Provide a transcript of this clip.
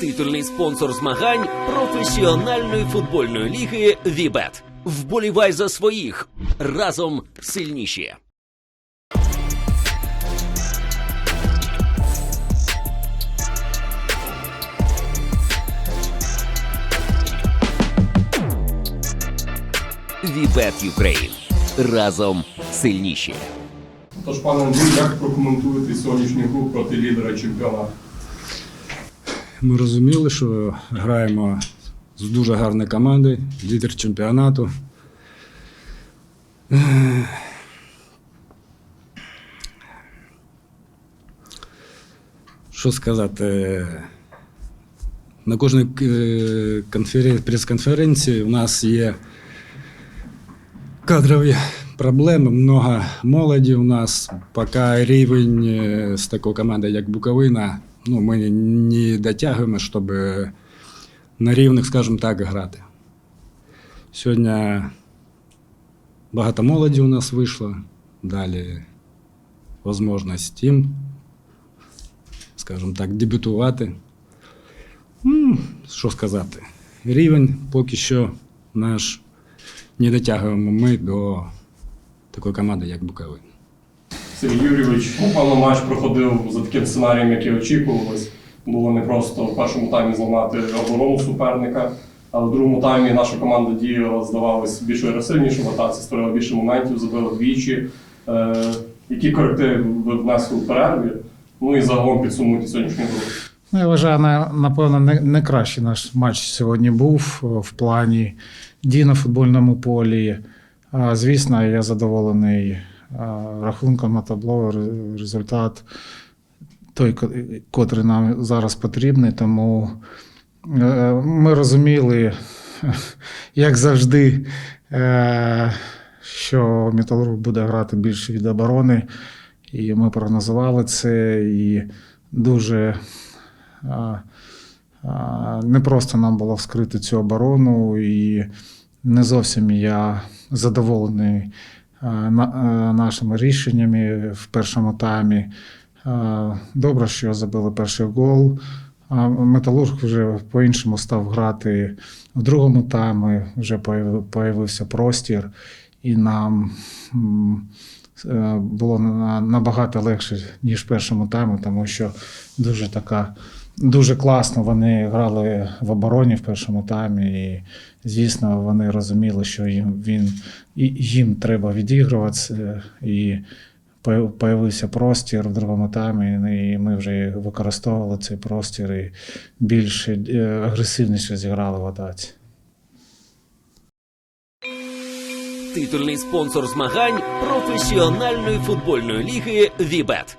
Титульний спонсор змагань професіональної футбольної ліги Вібет. Вболівай за своїх разом сильніші. Вібет Юкрейн. Разом сильніші. Тож, пане Андрій, як прокоментуєте сьогоднішню гру проти лідера чемпіонату? Ми розуміли, що граємо з дуже гарною командою, лідер чемпіонату. Що сказати? На кожній е, прес-конференції у нас є кадрові проблеми, много молоді у нас. Поки рівень е, з такою командою, як Буковина, ну, ми не дотягуємо, щоб на рівних, скажімо так, грати. Сьогодні багато молоді у нас вийшло. Далі можливість їм, скажімо так, дебютувати. Що сказати? Рівень поки що наш не дотягуємо ми до такої команди, як Буковина. Сергій Юрійович, напевно, матч проходив за таким сценарієм, який очікувалось. Було не просто в першому таймі зламати оборону суперника, але в другому таймі наша команда діяла, здавалось, більш агресивніше в створила більше моментів, забила двічі. Е, які корективи ви внесли у перерві? Ну і загалом підсумуйте сьогоднішню гру. Ну, я вважаю, на- напевно, не, не кращий наш матч сьогодні був в плані дій на футбольному полі. А, Звісно, я задоволений а, рахунком на табло. Результат той, котрий нам зараз потрібний. Тому е, ми розуміли, як завжди, е, що Металург буде грати більше від оборони. І ми прогнозували це. І дуже не просто нам було вскрити цю оборону, і не зовсім я задоволений нашими рішеннями в першому таймі. Добре, що забили перший гол. А Металург вже по-іншому став грати в другому таймі, вже появи- появився простір, і нам е, було набагато легше, ніж в першому таймі, тому що дуже така. Дуже класно вони грали в обороні в першому таймі, і звісно, вони розуміли, що їм він їм треба відігруватися, і появився простір в другому таймі, і ми вже використовували цей простір і більш е, агресивніше зіграли в атаці. Титульний спонсор змагань професіональної футбольної ліги Вібет.